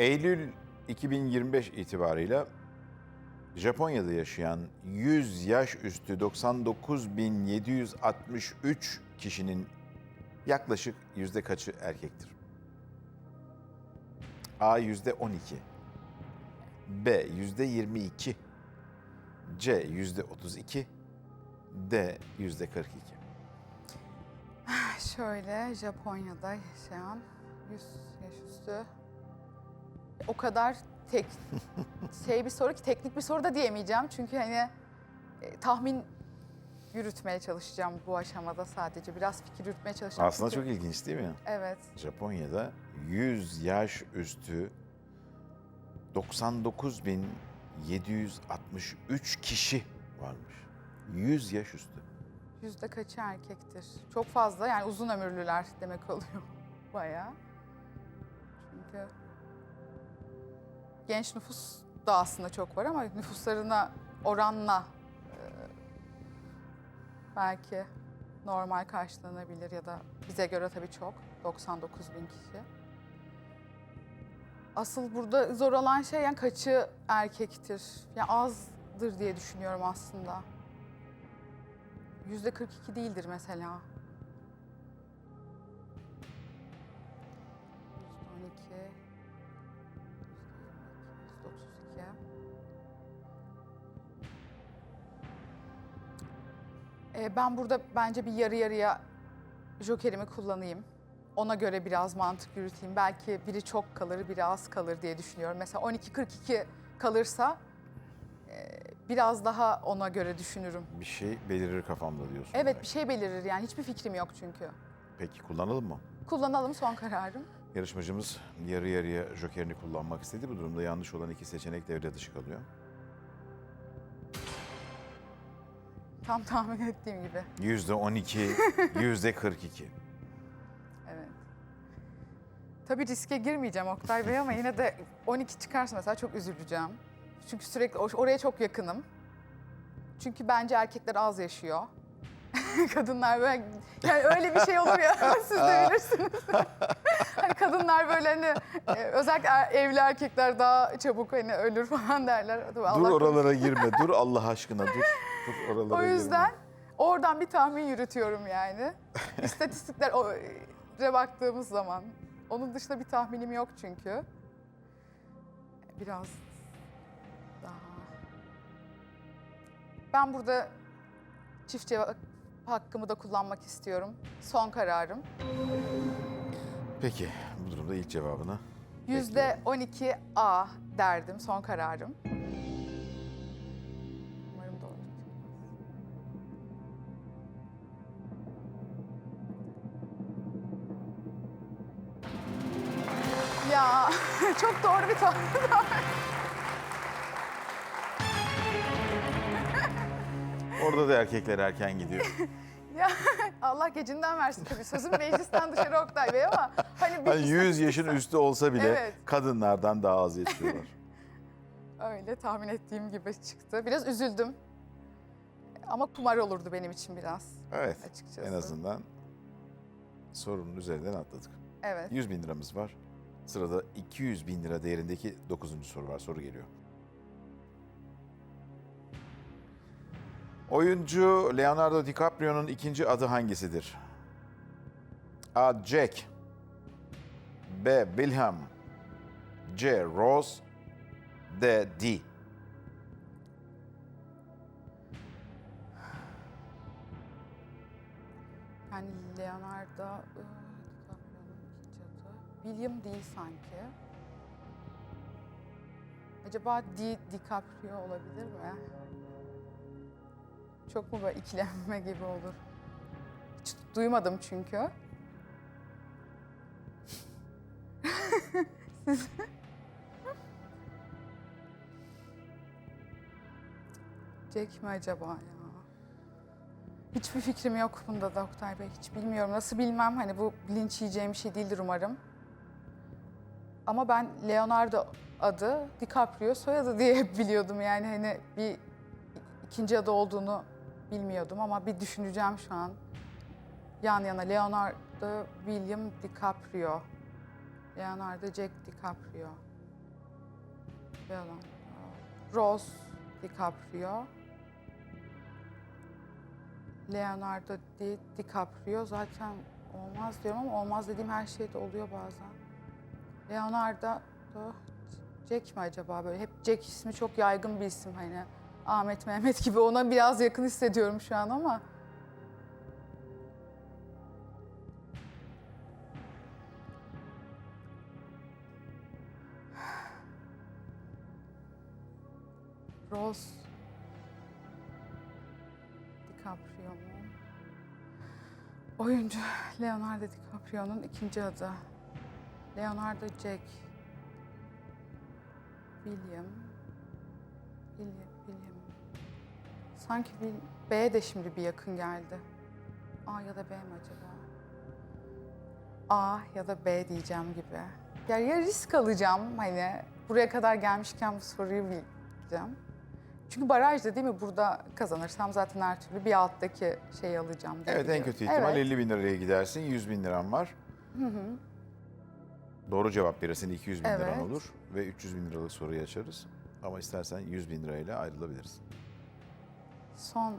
Eylül 2025 itibarıyla Japonya'da yaşayan 100 yaş üstü 99.763 kişinin yaklaşık yüzde kaçı erkektir? A yüzde 12, B yüzde 22, C yüzde 32, D yüzde 42. Şöyle Japonya'da yaşayan 100 yaş üstü. O kadar tek şey bir soru ki teknik bir soru da diyemeyeceğim. Çünkü hani e, tahmin yürütmeye çalışacağım bu aşamada sadece. Biraz fikir yürütmeye çalışacağım. Aslında Çünkü- çok ilginç değil mi? Evet. Japonya'da 100 yaş üstü 99.763 kişi varmış. 100 yaş üstü. Yüzde kaçı erkektir? Çok fazla yani uzun ömürlüler demek oluyor bayağı. Genç nüfus da aslında çok var ama nüfuslarına oranla e, belki normal karşılanabilir ya da bize göre tabii çok 99 bin kişi. Asıl burada zor olan şey yani kaçı erkektir? Yani azdır diye düşünüyorum aslında. Yüzde 42 değildir mesela. Ee, ben burada bence bir yarı yarıya jokerimi kullanayım. Ona göre biraz mantık yürüteyim. Belki biri çok kalır, biri az kalır diye düşünüyorum. Mesela 12-42 kalırsa e, biraz daha ona göre düşünürüm. Bir şey belirir kafamda diyorsun. Evet bir şey belirir yani hiçbir fikrim yok çünkü. Peki kullanalım mı? Kullanalım son kararım. Yarışmacımız yarı yarıya jokerini kullanmak istedi. Bu durumda yanlış olan iki seçenek devre dışı kalıyor. Tam tahmin ettiğim gibi. Yüzde 12, yüzde 42. Evet. Tabii riske girmeyeceğim Oktay Bey ama yine de 12 çıkarsa mesela çok üzüleceğim. Çünkü sürekli or- oraya çok yakınım. Çünkü bence erkekler az yaşıyor. kadınlar böyle yani öyle bir şey olur ya siz de bilirsiniz. Kadınlar böyle hani e, özellikle er- evli erkekler daha çabuk hani ölür falan derler. Tabii dur Allah korusun. oralara girme. Dur Allah aşkına dur. Dur oralara O yüzden girme. oradan bir tahmin yürütüyorum yani. İstatistikler o- e, baktığımız zaman. Onun dışında bir tahminim yok çünkü. Biraz daha... Ben burada çift cevap hakkımı da kullanmak istiyorum. Son kararım. Peki bu durumda ilk cevabını Yüzde 12 A derdim son kararım. Umarım doğru. Ya çok doğru bir tahmin var. Orada da erkekler erken gidiyor. Ya Allah gecinden versin tabii. Sözüm meclisten dışarı Oktay Bey ama hani bir Hani 100 yaşın üstü olsa bile Evet. kadınlardan daha az yaşıyorlar. Öyle tahmin ettiğim gibi çıktı. Biraz üzüldüm. Ama kumar olurdu benim için biraz Evet açıkçası. en azından sorunun üzerinden atladık. Evet. 100 bin liramız var. Sırada 200 bin lira değerindeki 9. soru var. Soru geliyor. Oyuncu Leonardo DiCaprio'nun ikinci adı hangisidir? A. Jack B. Wilhelm C. Rose D. D. Yani Leonardo ıı, DiCaprio'nun ikinci adı. William değil sanki. Acaba Di DiCaprio olabilir mi? Çok mu böyle ikilenme gibi olur? Hiç duymadım çünkü. Siz... Jack mi acaba ya? Hiçbir fikrim yok bunda da Bey. Hiç bilmiyorum. Nasıl bilmem. Hani bu linç yiyeceğim bir şey değildir umarım. Ama ben Leonardo adı, DiCaprio soyadı diye biliyordum. Yani hani bir ikinci adı olduğunu bilmiyordum ama bir düşüneceğim şu an. Yan yana Leonardo William DiCaprio. Leonardo Jack DiCaprio. Leonardo. Rose DiCaprio. Leonardo Di, DiCaprio zaten olmaz diyorum ama olmaz dediğim her şey de oluyor bazen. Leonardo Jack mi acaba böyle? Hep Jack ismi çok yaygın bir isim hani. Ahmet Mehmet gibi ona biraz yakın hissediyorum şu an ama. Rose DiCaprio mu? Oyuncu Leonardo DiCaprio'nun ikinci adı. Leonardo Jack. William. William. Sanki bir B de şimdi bir yakın geldi. A ya da B mi acaba? A ya da B diyeceğim gibi. Ya, ya risk alacağım hani buraya kadar gelmişken bu soruyu bileceğim. Çünkü barajda değil mi burada kazanırsam zaten her türlü bir alttaki şeyi alacağım diye Evet en biliyorum. kötü ihtimal Evet. 50 bin liraya gidersin. 100 bin liran var. Doğru cevap verirsin 200 bin liran Evet. olur. Ve 300 bin liralık soruyu açarız. Ama istersen 100 bin lirayla ayrılabilirsin. Son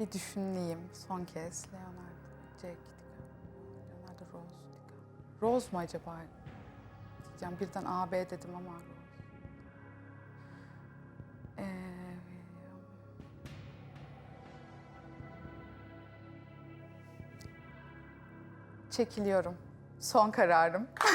bir düşüneyim son kez. Leonardo, Jack, Leonardo Rose. Rose mu acaba? Diyeceğim birden A, B dedim ama. Ee, çekiliyorum. Son kararım.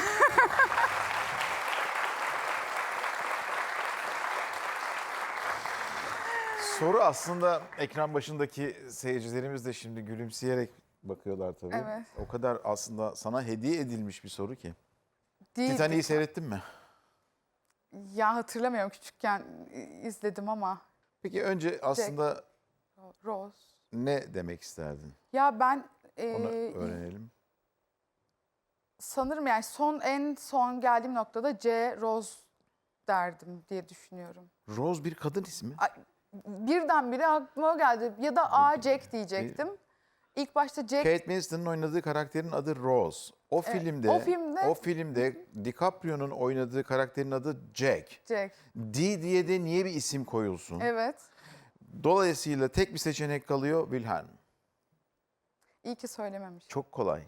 Soru aslında ekran başındaki seyircilerimiz de şimdi gülümseyerek bakıyorlar tabii. Evet. O kadar aslında sana hediye edilmiş bir soru ki. Değil. Titanic'i seyrettin mi? Ya hatırlamıyorum küçükken izledim ama Peki önce aslında Rose. ne demek isterdin? Ya ben e, Onu öğrenelim. sanırım yani son en son geldiğim noktada C Rose derdim diye düşünüyorum. Rose bir kadın ismi. Ay, Birdenbire aklıma o geldi ya da A Jack diyecektim. İlk başta Jack Kate Winslet'ın oynadığı karakterin adı Rose. O filmde, o filmde- o filmde DiCaprio'nun oynadığı karakterin adı Jack. Jack. D diye de niye bir isim koyulsun? Evet. Dolayısıyla tek bir seçenek kalıyor Wilhelm. İyi ki söylememiş. Çok kolay.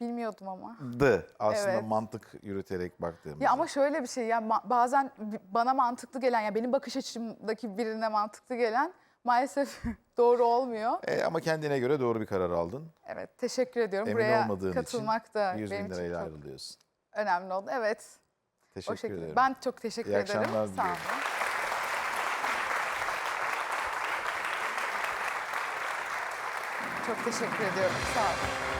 Bilmiyordum ama. D aslında Evet. mantık yürüterek baktığımızda. Ya ama şöyle bir şey ya ma- bazen bi- bana mantıklı gelen ya benim bakış açımdaki birine mantıklı gelen maalesef doğru olmuyor. E, ama kendine göre doğru bir karar aldın. Evet teşekkür ediyorum. Emin Buraya olmadığın katılmak da 100 benim bin için lirayla çok ayrılıyorsun. önemli oldu. Evet. Teşekkür şekilde. ederim. Ben çok teşekkür İyi ederim. akşamlar Sağ diliyorum. olun. Çok teşekkür ediyorum. Sağ olun.